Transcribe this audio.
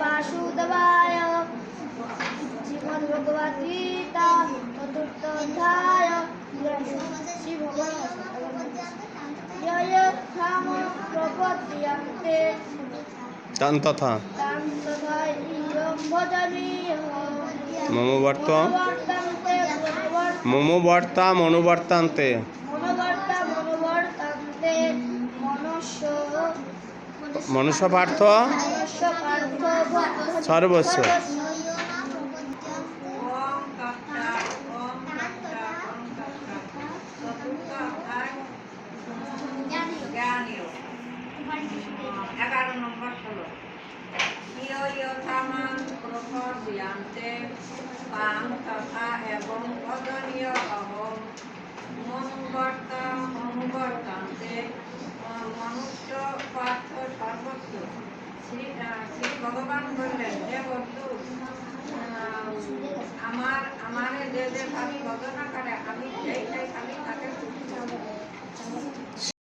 বাসুদেবায় শ্রীমদ্ ভগবদ গীতা চতুর্থ অধ্যায় শ্রী ভগবান মম বর্ত মম বর্তা মনোবর্তান্তে মনুষ্য পার্থ সর্বস্ব। এগারো নম্বর ষোলো শ্রী শ্রী ভগবান বললেন যে বন্ধু আমার আমার যে যে আমি ভজনা করে, আমি সেইটাই আমি তাকে